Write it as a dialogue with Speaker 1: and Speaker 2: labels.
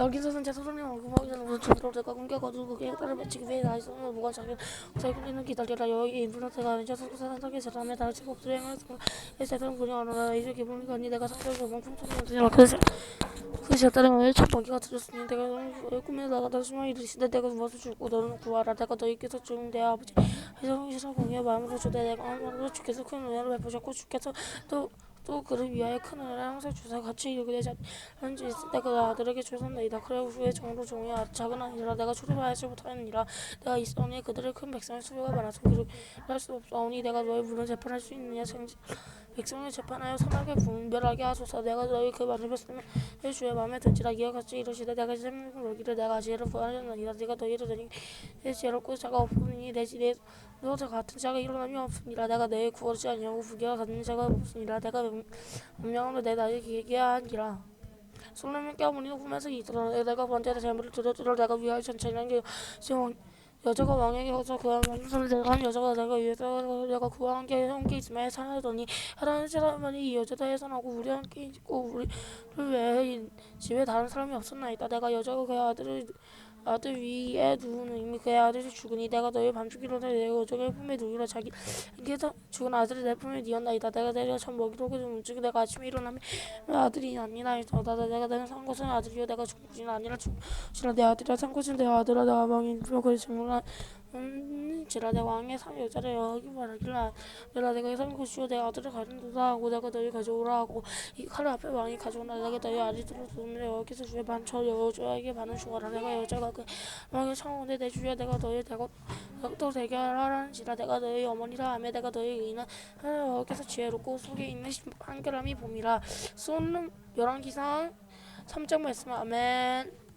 Speaker 1: 여기서는 제 소중히 얼굴먹이는 우선 제대로 내가 공개거두 그게 딸을 맺히기 위해 나의 손을 무관 자기 자기는 기다리라. 여기 인플루언서가 아니라 사상상의 사람의 다른 직업 수행을 이 세상 분이 어느나 이제 기분이 거니? 내가 상대로 명품 총무지라 그래서 그 제딸의 오늘 첫 번기가 들었으니 내가 너의 꿈에 나가다 숨어 이르시되 내가 무엇을 줄고 너는 구하라. 내가 너희께서 죽은 내 아버지 해성이시라 공의 마음으로 주되 내가 마음으로 주께서 큰 은혜를 베푸셨고 주께서 또 또 그를 위하여 큰 은혜를 항상 주사 같이 이루게 되자. 한지 있을 때 그 아들에게 주선나이다. 그래 후에 종으로 종이 아- 작은 아니라 내가 출입하지 못하느니라. 내가 있사오니 그들의 큰 백성의 수요가 많아서 그를 할수 없사오니 내가 너희 물은 재판할 수 있느냐? 생지 백성을 재판하여 선하게 분별하게 하소서. 내가 너희 그 말을 뵀으면 내 주의 마음에 이와 같이 이르시되 내가 생명을 먹이를 내가 지혜를 구하려느니라. 네가 너희를 드니 내 지혜롭고 자가 없으니 내 지혜에 너저 같은 자가 일어남이 없으니라 내가 너희 구하지 아니하고 부귀와 같은 자가 없으니라 내가 명령으로 내 나를 기게 하니라. 솔로몬 깨어머니 꿈에서 이더라 내가 번제의 재물을 드려주라 내가 위하여 게 시원 여자가 왕에게 가서 그한 만수를 내가 한 여자가 내가 위해서 내가 그와 함께 함께 있으며 해산하더니 하라는 사람이 이 여자다 해산하고 우리 함께 있고 우리를 외에 집에 다른 사람이 없었나이다. 내가 여자가 그의 아들을 아들 위에 누우는 이미 그의 아들이 죽으니 내가 너희 밤중기로 내 여종의 품에 누이라 자기 그래서 죽은 아들을 내 품에 니었나이다. 내가 내려 참 먹이로 그 움직이 내가 아침에 일어나면 내 아들이 아니나이다 내가 내가 산 것은 아들이요. 내가 죽은 아니라 죽으라 내 아들이라 산 것은 내 아들아. 내가 왕인. 표 그의 증문 한 음, 지라 내 왕의 산 여자를 여기 말하길라 산 것이요. 내 아들을 가진도다 하고 내가 너희 가져오라 하고 이 칼을 앞에 왕이 가져오나 내가 너희 아들을 두면 여기서 주의 반쳐 여자에게 반을 주어라. 내가 여자가 그 왕의 창원에 내 주여 내가 너희 대고 또 되게 하라는지라. 내가 너희 어머니라 하며 내가 너희 의인은 여기서 지혜롭고 속에 있는 한결함이 봄이라. 쏜 열왕기상 3장 말씀 아멘